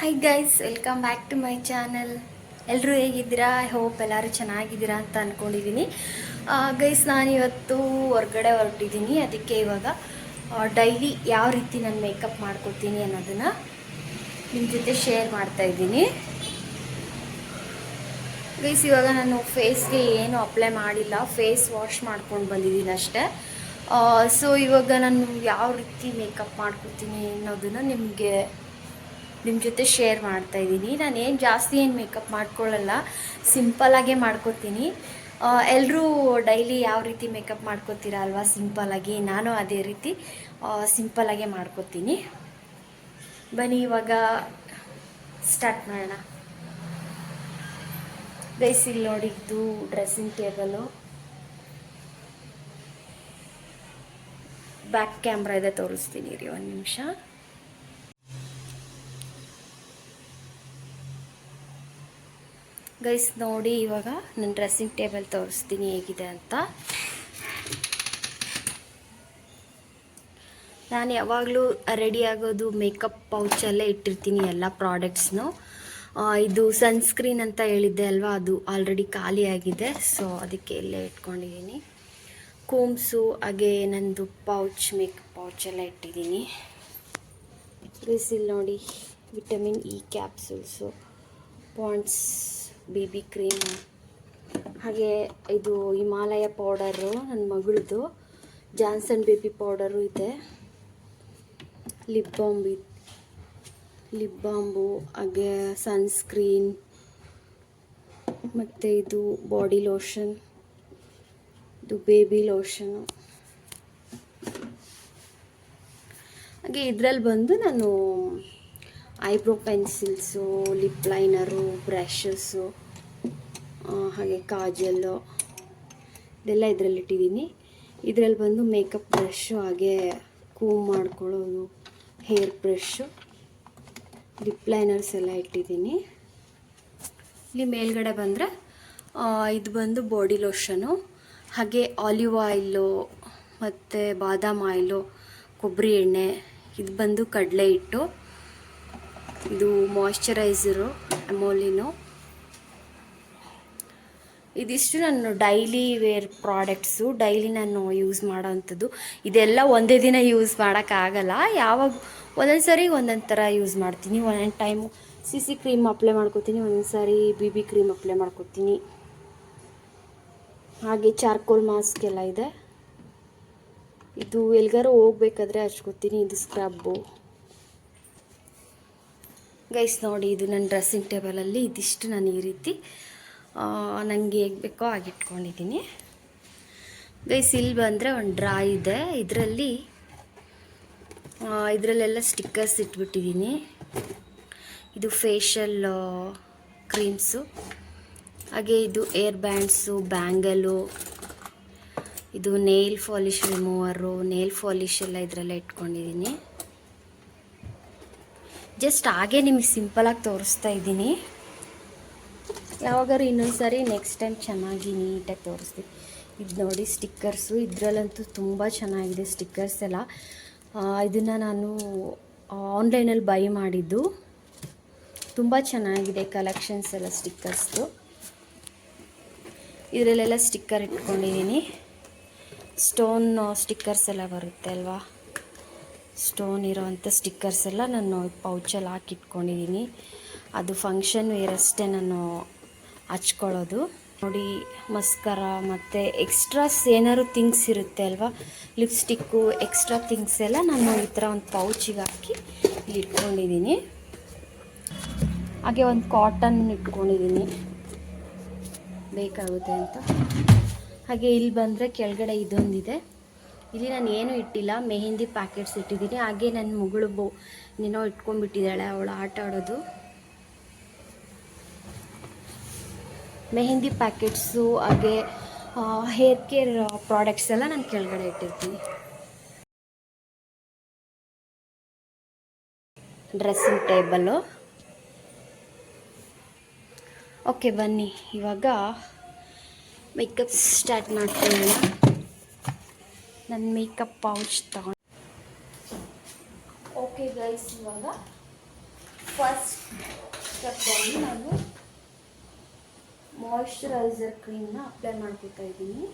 Hi guys welcome back to my channel ಎಲ್ಲರೂ ಹೇಗಿದ್ದೀರಾ? I hope ಎಲ್ಲರೂ ಚೆನ್ನಾಗಿದ್ದೀರಾ ಅಂತ ಅಂದ್ಕೊಂಡಿದ್ದೀನಿ ಗೈಸ್ ನಾನಿವತ್ತು ಹೊರ್ಗಡೆ ಹೊರಟಿದ್ದೀನಿ ಅದಕ್ಕೆ ಇವಾಗ ಡೈಲಿ ಯಾವ ರೀತಿ ನಾನು ಮೇಕಪ್ ಮಾಡ್ಕೊತೀನಿ ಅನ್ನೋದನ್ನು ನಿಮ್ಮ ಜೊತೆ ಶೇರ್ ಮಾಡ್ತಾ ಇದ್ದೀನಿ. ಗೈಸ್ ಇವಾಗ ನಾನು ಫೇಸ್ಗೆ ಏನು ಅಪ್ಲೈ ಮಾಡಿಲ್ಲ. ಫೇಸ್ ವಾಶ್ ಮಾಡ್ಕೊಂಡು ಬಂದಿದ್ದೀನಿ ಅಷ್ಟೇ. ಸೊ ಇವಾಗ ನಾನು ಯಾವ ರೀತಿ ಮೇಕಪ್ ಮಾಡ್ಕೊತೀನಿ ಅನ್ನೋದನ್ನು ನಿಮಗೆ ನಿಮ್ಮ ಜೊತೆ ಶೇರ್ ಮಾಡ್ತಾ ಇದ್ದೀನಿ. ನಾನು ಏನು ಜಾಸ್ತಿ ಏನು ಮೇಕಪ್ ಮಾಡ್ಕೊಳ್ಳಲ್ಲ ಸಿಂಪಲಾಗೇ ಮಾಡ್ಕೊತೀನಿ. ಎಲ್ಲರೂ ಡೈಲಿ ಯಾವ ರೀತಿ ಮೇಕಪ್ ಮಾಡ್ಕೊತೀರಾ ಅಲ್ವಾ? ಸಿಂಪಲಾಗಿ ನಾನು ಅದೇ ರೀತಿ ಸಿಂಪಲಾಗೇ ಮಾಡ್ಕೊತೀನಿ. ಬನ್ನಿ, ಇವಾಗ ಸ್ಟಾರ್ಟ್ ಮಾಡೋಣ. ಗೈಸ್ ಇಲ್ಲಿ ನೋಡಿ, ಇದು ಡ್ರೆಸ್ಸಿಂಗ್ ಟೇಬಲು ಬ್ಯಾಕ್ ಕ್ಯಾಮ್ರಾ ಇದೆ, ತೋರಿಸ್ತೀನಿ ರೀ, ಒಂದು ನಿಮಿಷ. ಗೈಸ್ ನೋಡಿ ಇವಾಗ ನನ್ನ ಡ್ರೆಸ್ಸಿಂಗ್ ಟೇಬಲ್ ತೋರಿಸ್ತೀನಿ ಹೇಗಿದೆ ಅಂತ. ನಾನು ಯಾವಾಗಲೂ ರೆಡಿ ಆಗೋದು ಮೇಕಪ್ ಪೌಚಲ್ಲೇ ಇಟ್ಟಿರ್ತೀನಿ ಎಲ್ಲ ಪ್ರಾಡಕ್ಟ್ಸ್ನು. ಇದು ಸನ್ಸ್ಕ್ರೀನ್ ಅಂತ ಹೇಳಿದ್ದೆ ಅಲ್ವಾ, ಅದು ಆಲ್ರೆಡಿ ಖಾಲಿಯಾಗಿದೆ ಸೊ ಅದಕ್ಕೆ ಇಲ್ಲೇ ಇಟ್ಕೊಂಡಿದ್ದೀನಿ. ಕೂಮ್ಸು, ಹಾಗೆ ನಂದು ಪೌಚ್, ಮೇಕಪ್ ಪೌಚೆಲ್ಲ ಇಟ್ಟಿದ್ದೀನಿ. ಇಲ್ಲಿ ನೋಡಿ vitamin E capsules, Pond's B B cream. ಹಾಗೆ ಇದು ಹಿಮಾಲಯ ಪೌಡರು ನನ್ನ ಮಗಳದು ಜಾನ್ಸನ್ ಬೇಬಿ ಪೌಡರು ಇದೆ. ಲಿಪ್ ಬಾಂಬ್ ಲಿಪ್ ಬಾಂಬು, ಹಾಗೆ ಸನ್ಸ್ಕ್ರೀನ್, ಮತ್ತು ಇದು ಬಾಡಿ ಲೋಷನ್, ಇದು ಬೇಬಿ ಲೋಷನು. ಹಾಗೆ ಇದರಲ್ಲಿ ಬಂದು ನಾನು eyebrow pencils lip liner brushes ಹಾಗೆ ಕಾಜಲ್ಲು ಇದೆಲ್ಲ ಇದರಲ್ಲಿ ಇಟ್ಟಿದ್ದೀನಿ. ಇದರಲ್ಲಿ ಬಂದು ಮೇಕಪ್ ಬ್ರಷು, ಹಾಗೆ ಕೂಮ್ ಮಾಡ್ಕೊಳ್ಳೋದು, ಹೇರ್ ಬ್ರಷು, ಲಿಪ್ ಲೈನರ್ಸ್ ಎಲ್ಲ ಇಟ್ಟಿದ್ದೀನಿ. ಇಲ್ಲಿ ಮೇಲ್ಗಡೆ ಬಂದರೆ ಇದು ಬಂದು ಬಾಡಿ ಲೋಷನು, ಹಾಗೆ ಆಲಿವ್ ಆಯಿಲು, ಮತ್ತು ಬಾದಾಮ್ ಆಯಿಲು, ಕೊಬ್ಬರಿ ಎಣ್ಣೆ, ಇದು ಬಂದು ಕಡಲೆ ಹಿಟ್ಟು ಇದು ಮಾಯ್ಶ್ಚರೈಸರು ಅಮೋಲಿನು ಇದಿಷ್ಟು ನಾನು ಡೈಲಿ ವೇರ್ ಪ್ರಾಡಕ್ಟ್ಸು ಡೈಲಿ ನಾನು ಯೂಸ್ ಮಾಡೋವಂಥದ್ದು ಇದೆಲ್ಲ ಒಂದೇ ದಿನ ಯೂಸ್ ಮಾಡೋಕ್ಕಾಗಲ್ಲ ಯಾವಾಗ ಒಂದೊಂದು ಸಾರಿ ಒಂದೊಂದು ಥರ ಯೂಸ್ ಮಾಡ್ತೀನಿ. ಒಂದೊಂದು time C C cream apply ಮಾಡ್ಕೊತೀನಿ ಒಂದೊಂದು ಸಾರಿ ಬಿ ಬಿ ಕ್ರೀಮ್ ಅಪ್ಲೈ ಮಾಡ್ಕೊತೀನಿ. ಹಾಗೆ ಚಾರ್ಕೋಲ್ ಮಾಸ್ಕ್ ಎಲ್ಲ ಇದೆ. ಇದು ಎಲ್ಗಾರು ಹೋಗ್ಬೇಕಾದ್ರೆ ಹಚ್ಕೋತೀನಿ, ಇದು ಸ್ಕ್ರಬ್ಬು ಗೈಸ್ ನೋಡಿ, ಇದು ನನ್ನ ಡ್ರೆಸ್ಸಿಂಗ್ ಟೇಬಲಲ್ಲಿ ಇದಿಷ್ಟು ನಾನು ಈ ರೀತಿ ನನಗೆ ಹೇಗೆ ಬೇಕೋ ಆಗಿಟ್ಕೊಂಡಿದ್ದೀನಿ ಗೈಸ್, ಇಲ್ಲಿ ಬಂದರೆ ಒಂದು ಡ್ರಾ ಇದೆ. ಇದರಲ್ಲಿ ಇದರಲ್ಲೆಲ್ಲ ಸ್ಟಿಕ್ಕರ್ಸ್ ಇಟ್ಬಿಟ್ಟಿದ್ದೀನಿ. ಇದು ಫೇಶಿಯಲ್ ಕ್ರೀಮ್ಸು. ಹಾಗೆ ಇದು ಏರ್ ಬ್ಯಾಂಡ್ಸು ಬ್ಯಾಂಗಲು ಇದು nail polish remover, nail polish ಎಲ್ಲ ಇದರಲ್ಲೇ ಇಟ್ಕೊಂಡಿದ್ದೀನಿ. ಜಸ್ಟ್ ಹಾಗೆ ನಿಮಗೆ ಸಿಂಪಲಾಗಿ ತೋರಿಸ್ತಾ ಇದ್ದೀನಿ. ಯಾವಾಗಾರು ಇನ್ನೊಂದು ಸಾರಿ ನೆಕ್ಸ್ಟ್ ಟೈಮ್ ಚೆನ್ನಾಗಿ ನೀಟಾಗಿ ತೋರಿಸ್ತೀನಿ. ಇದು ನೋಡಿ ಸ್ಟಿಕ್ಕರ್ಸು, ಇದರಲ್ಲಂತೂ ತುಂಬ ಚೆನ್ನಾಗಿದೆ ಸ್ಟಿಕ್ಕರ್ಸ್ ಎಲ್ಲ. ಇದನ್ನು ನಾನು ಆನ್ಲೈನಲ್ಲಿ ಬೈ ಮಾಡಿದ್ದು. ತುಂಬ ಚೆನ್ನಾಗಿದೆ ಕಲೆಕ್ಷನ್ಸ್ ಎಲ್ಲ ಸ್ಟಿಕ್ಕರ್ಸ್ದು. ಇದರಲ್ಲೆಲ್ಲ ಸ್ಟಿಕ್ಕರ್ ಇಟ್ಕೊಂಡಿದ್ದೀನಿ. ಸ್ಟೋನ್ ಸ್ಟಿಕ್ಕರ್ಸ್ ಎಲ್ಲ ಬರುತ್ತೆ ಅಲ್ವಾ? ಸ್ಟೋನ್ ಇರೋವಂಥ ಸ್ಟಿಕ್ಕರ್ಸ್ ಎಲ್ಲ ನಾನು ಪೌಚಲ್ಲಿ ಹಾಕಿಟ್ಕೊಂಡಿದ್ದೀನಿ. ಅದು ಫಂಕ್ಷನ್ ವೇರಷ್ಟೇ ನಾನು ಹಚ್ಕೊಳ್ಳೋದು. ನೋಡಿ ಮಸ್ಕರ ಮತ್ತು ಎಕ್ಸ್ಟ್ರಾಸ್ ಏನಾದ್ರು ಥಿಂಗ್ಸ್ ಇರುತ್ತೆ ಅಲ್ವಾ? ಲಿಪ್ಸ್ಟಿಕ್ಕು ಎಕ್ಸ್ಟ್ರಾ ಥಿಂಗ್ಸ್ ಎಲ್ಲ ನಾನು ಈ ಥರ ಒಂದು ಪೌಚಿಗೆ ಹಾಕಿ ಇಲ್ಲಿ ಇಟ್ಕೊಂಡಿದ್ದೀನಿ. ಹಾಗೆ ಒಂದು ಕಾಟನ್ ಇಟ್ಕೊಂಡಿದ್ದೀನಿ. ಬೇಕಾಗುತ್ತೆ ಅಂತ. ಹಾಗೆ ಇಲ್ಲಿ ಬಂದರೆ ಕೆಳಗಡೆ ಇದೊಂದಿದೆ. ಇಲ್ಲಿ ನಾನು ಏನೂ ಇಟ್ಟಿಲ್ಲ, ಮೆಹೆಂದಿ ಪ್ಯಾಕೆಟ್ಸ್ ಇಟ್ಟಿದ್ದೀನಿ. ಹಾಗೆ ನನ್ನ ಮಗಳು ಬೋ, ಏನೋ ಇಟ್ಕೊಂಡ್ಬಿಟ್ಟಿದ್ದಾಳೆ ಅವಳು ಆಟ ಆಡೋದು. ಮೆಹೆಂದಿ ಪ್ಯಾಕೆಟ್ಸು ಹಾಗೆ ಹೇರ್ ಕೇರ್ ಪ್ರಾಡಕ್ಟ್ಸ್ ಎಲ್ಲ ನಾನು ಕೆಳಗಡೆ ಇಟ್ಟಿರ್ತೀನಿ. ಡ್ರೆಸ್ಸಿಂಗ್ ಟೇಬಲ್ಲು ಓಕೆ ಬನ್ನಿ. ಇವಾಗ ಮೇಕಪ್ ಸ್ಟಾರ್ಟ್ ಮಾಡ್ಕೊಳ್ಳೋಣ. ನನ್ನ ಮೇಕಪ್ ಪೌಚ್ ತಗೊಂಡು ಓಕೆ ಗೈಸ್ ಇವಾಗ ಫಸ್ಟ್ ಸ್ಟೆಪ್ಪಲ್ಲಿ ನಾನು ಮಾಯಿಶ್ಚರೈಸರ್ ಕ್ರೀಮ್ನ ಅಪ್ಲೈ ಮಾಡ್ಕೊತಾ ಇದ್ದೀನಿ.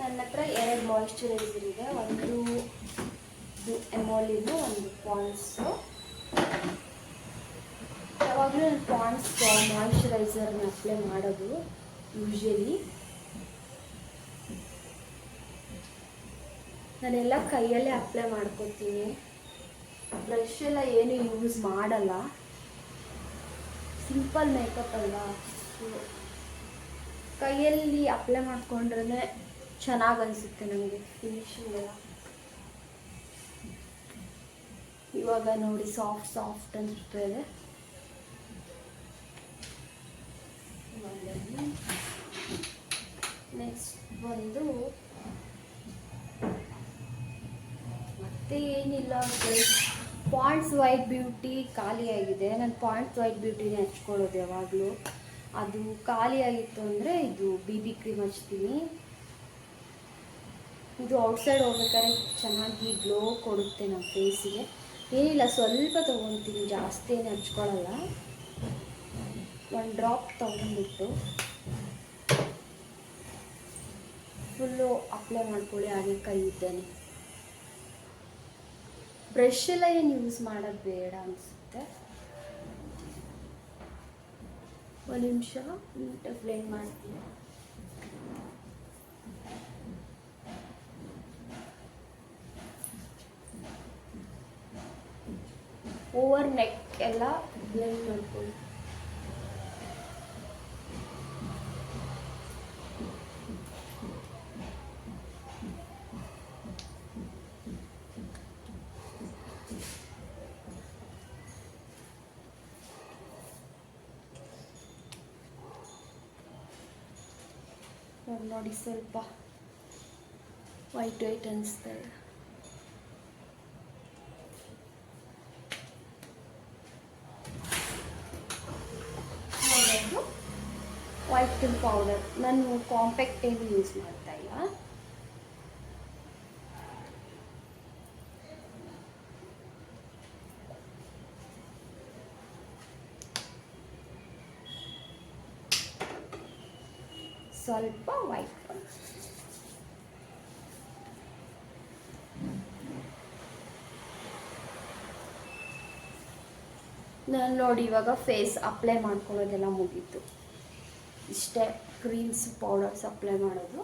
ನನ್ನ ಹತ್ರ ಎರಡು ಮಾಯ್ಶ್ಚರೈಸರ್ ಇದೆ, ಒಂದು ಇದು ಎಮೋಲಿದು ಒಂದು ಪಾಂಡ್ಸು ಯಾವಾಗಲೂ ನಾನು ಪಾಂಡ್ಸ್ ಮಾಯ್ಶ್ಚರೈಸರ್ನ ಅಪ್ಲೈ ಮಾಡೋದು ಯೂಶ್ವಲಿ ನಾನೆಲ್ಲ ಕೈಯಲ್ಲೇ ಅಪ್ಲೈ ಮಾಡ್ಕೊತೀನಿ. ಬ್ರಷ್ ಎಲ್ಲ ಏನು ಯೂಸ್ ಮಾಡಲ್ಲ. ಸಿಂಪಲ್ ಮೇಕಪ್ ಅಲ್ವಾ? ಕೈಯಲ್ಲಿ ಅಪ್ಲೈ ಮಾಡ್ಕೊಂಡ್ರೆ ಚೆನ್ನಾಗಿ ಅನಿಸುತ್ತೆ ನನಗೆ ಫಿನಿಶಿಂಗ್ ಎಲ್ಲ. ಇವಾಗ ನೋಡಿ ಸಾಫ್ಟ್ ಸಾಫ್ಟ್ ಅನಿಸ್ತಾ ಇದೆ ನೆಕ್ಸ್ಟ್ ಬಂದು ಮತ್ತೆ ಏನಿಲ್ಲ ಪಾಯಿಂಟ್ಸ್ ವೈಟ್ ಬ್ಯೂಟಿ ಖಾಲಿಯಾಗಿದೆ. ನಾನು ಪಾಯಿಂಟ್ಸ್ ವೈಟ್ ಬ್ಯೂಟಿನೇ ಹಚ್ಕೊಳ್ಳೋದು ಯಾವಾಗಲೂ. ಅದು ಖಾಲಿಯಾಗಿತ್ತು ಅಂದರೆ ಇದು ಬಿ ಬಿ ಕ್ರೀಮ್ ಹಚ್ತೀನಿ. ಇದು ಔಟ್ಸೈಡ್ ಹೋಗ್ಬೇಕಾದ್ರೆ ಚೆನ್ನಾಗಿ ಗ್ಲೋ ಕೊಡುತ್ತೆ ನಮ್ಮ ಫೇಸಿಗೆ ಏನಿಲ್ಲ, ಸ್ವಲ್ಪ ತೊಗೊತೀನಿ. ಜಾಸ್ತಿ ಏನು ಹಚ್ಕೊಳ್ಳಲ್ಲ. ಒಂದು ಡ್ರಾಪ್ ತೊಗೊಂಡ್ಬಿಟ್ಟು. ಫುಲ್ಲು ಅಪ್ಲೈ ಮಾಡ್ಕೊಳ್ಳಿ. ಹಾಗೆ ಕೈ ಇದ್ದೇನೆ ಬ್ರಷ್ ಎಲ್ಲ ಏನು ಯೂಸ್ ಮಾಡೋದು ಬೇಡ ಅನಿಸುತ್ತೆ? ಒಂದು ನಿಮಿಷ ನೀಟಾಗಿ ಬ್ಲೇಂಡ್ ಮಾಡ್ತೀನಿ. ಓವರ್ ನೆಕ್ ಎಲ್ಲ ಬ್ಲೆಂಡ್ ಮಾಡ್ಕೊಳ್ಳಿ. ಇವಾಗ ನೋಡಿ ಸ್ವಲ್ಪ ವೈಟ್ ವೈಟ್ ಅನಿಸ್ತಾ ಇದೆ. ವೈಟ್ ಪೌಡರ್ ನಾನು ಕಾಂಪ್ಯಾಕ್ಟ್ ಏನು ಯೂಸ್ ಮಾಡ್ತಾ ಇಲ್ಲ. ಸ್ವಲ್ಪ ವೈಟ್ ನಾನು ನೋಡಿ ಇವಾಗ ಫೇಸ್ ಅಪ್ಲೈ ಮಾಡ್ಕೊಳ್ಳೋದೆಲ್ಲ ಮುಗೀತು. ಇಷ್ಟೇ ಕ್ರೀಮ್ಸ್ ಪೌಡರ್ಸ್ ಅಪ್ಲೈ ಮಾಡೋದು.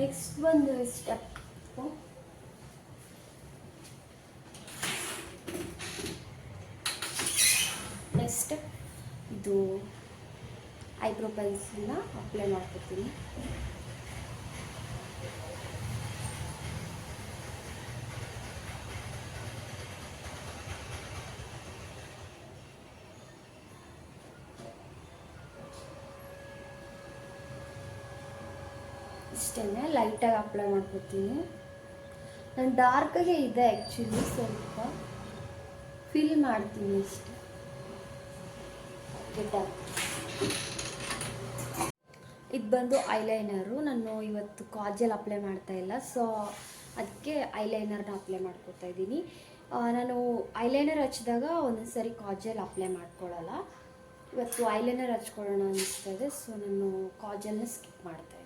ನೆಕ್ಸ್ಟ್ ಒಂದು ಸ್ಟೆಪ್ ನೆಕ್ಸ್ಟ್ ಇದು ಐಬ್ರೋ ಪೆನ್ಸಿಲ್ನ ಅಪ್ಲೈ ಮಾಡ್ಕೊತೀನಿ ಇಷ್ಟೇ ಲೈಟಾಗಿ ಅಪ್ಲೈ ಮಾಡ್ಕೊತೀನಿ ನಾನು ಡಾರ್ಕಾಗೆ ಇದೆ ಆ್ಯಕ್ಚುಲಿ ಸ್ವಲ್ಪ. ಫಿಲ್ ಮಾಡ್ತೀನಿ ಇಷ್ಟೆ ಡನ್ ಇದು ಬಂದು ಐಲೈನರು. ನಾನು ಇವತ್ತು ಕಾಜಲ್ ಅಪ್ಲೈ ಮಾಡ್ತಾ ಇಲ್ಲ ಸೊ ಅದಕ್ಕೆ ಐಲೈನರ್ನ ಅಪ್ಲೈ ಮಾಡ್ಕೊತಾ ಇದ್ದೀನಿ. ನಾನು ಐಲೈನರ್ ಹಚ್ಚಿದಾಗ ಒಂದೊಂದು ಸರಿ ಕಾಜಲ್ ಅಪ್ಲೈ ಮಾಡ್ಕೊಳ್ಳಲ್ಲ ಇವತ್ತು ಐಲೈನರ್ ಹಚ್ಕೊಳ್ಳೋಣ ಅನಿಸ್ತಾ ಇದೆ ಸೊ ನಾನು ಕಾಜಲ್ನ ಸ್ಕಿಪ್ ಮಾಡ್ತಾ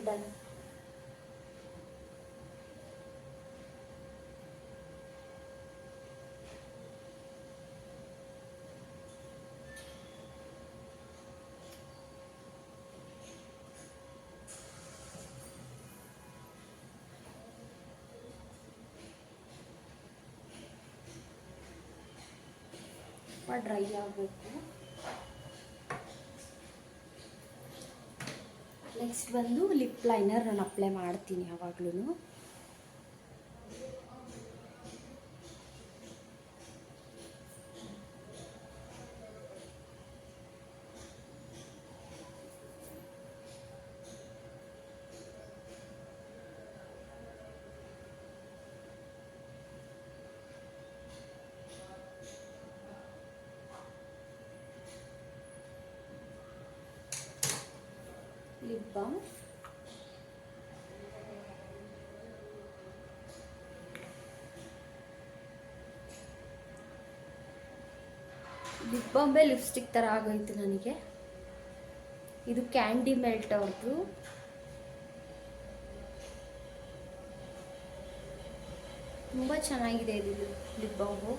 ಇದ್ದೀನಿ ಓಕೆ ಡನ್ ಡ್ರೈ ಆಗಬೇಕು ನೆಕ್ಸ್ಟ್ ಬಂದು ಲಿಪ್ ಲೈನರ್ ನಾನು ಅಪ್ಲೈ ಮಾಡ್ತೀನಿ ಯಾವಾಗ್ಲೂ ಲಿಪ್ ಬಾಮ್ ಲಿಪ್ ಬಾಂಬೆ ಲಿಪ್ಸ್ಟಿಕ್ ಥರ ಆಗೋಯ್ತು ನನಗೆ. ಇದು ಕ್ಯಾಂಡಿ ಮೆಲ್ಟ್ ಅವ್ರದ್ದು ತುಂಬ ಚೆನ್ನಾಗಿದೆ ಇದು ಲಿಪ್ ಬಾಂಬು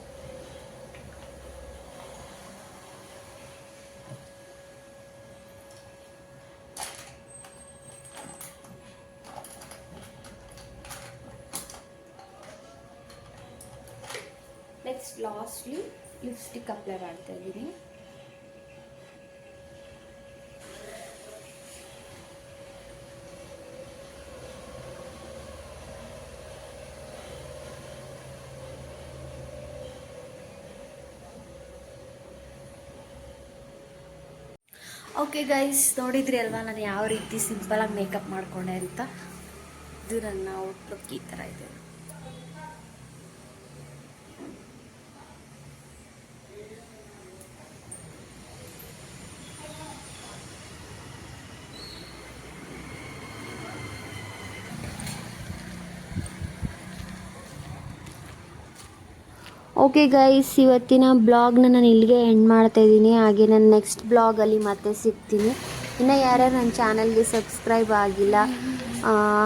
ನೆಕ್ಸ್ಟ್ ಲಾಸ್ಟ್ಲಿ ಲಿಪ್ಸ್ಟಿಕ್ ಅಪ್ಲೈ ಮಾಡ್ತಾ ಇದ್ದೀನಿ. ಓಕೆ ಗೈಸ್ ನೋಡಿದ್ರಿ ಅಲ್ವಾ? ನಾನು ಯಾವ ರೀತಿ ಸಿಂಪಲಾಗಿ ಮೇಕಪ್ ಮಾಡ್ಕೊಂಡೆ ಅಂತ? ಇದು ನನ್ನ ಔಟ್ಲುಕ್ ಈ ಥರ ಇದೆ. ಓಕೆ ಗೈಸ್ ಇವತ್ತಿನ ಬ್ಲಾಗ್ನ ನಾನು ಇಲ್ಲಿಗೆ ಎಂಡ್ ಮಾಡ್ತಾ ಇದ್ದೀನಿ. ಹಾಗೆ ನಾನು ನೆಕ್ಸ್ಟ್ ಬ್ಲಾಗಲ್ಲಿ ಮತ್ತೆ ಸಿಗ್ತೀನಿ. ಇನ್ನು ಯಾರ್ಯಾರು ನನ್ನ ಚಾನಲ್ಗೆ ಸಬ್ಸ್ಕ್ರೈಬ್ ಆಗಿಲ್ಲ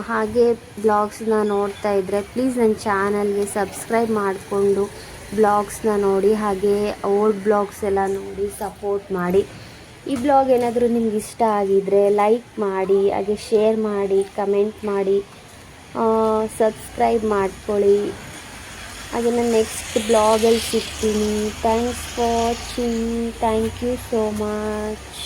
ಹಾಗೆ ಬ್ಲಾಗ್ಸ್ನ ನೋಡ್ತಾ ಇದ್ದರೆ ಪ್ಲೀಸ್ ನನ್ನ ಚಾನಲ್ಗೆ ಸಬ್ಸ್ಕ್ರೈಬ್ ಮಾಡಿಕೊಂಡು ಬ್ಲಾಗ್ಸ್ನ ನೋಡಿ, ಹಾಗೆ ಓಲ್ಡ್ ಬ್ಲಾಗ್ಸ್ ಎಲ್ಲ ನೋಡಿ ಸಪೋರ್ಟ್ ಮಾಡಿ. ಈ ಬ್ಲಾಗ್ ಏನಾದರೂ ನಿಮ್ಗೆ ಇಷ್ಟ ಆಗಿದರೆ ಲೈಕ್ ಮಾಡಿ, ಹಾಗೆ ಶೇರ್ ಮಾಡಿ ಕಮೆಂಟ್ ಮಾಡಿ ಸಬ್ಸ್ಕ್ರೈಬ್ ಮಾಡ್ಕೊಳ್ಳಿ. ಹಾಗೆ ನಾನು ನೆಕ್ಸ್ಟ್ ಬ್ಲಾಗಲ್ಲಿ ಸಿಗ್ತೀನಿ thanks for watching thank you so much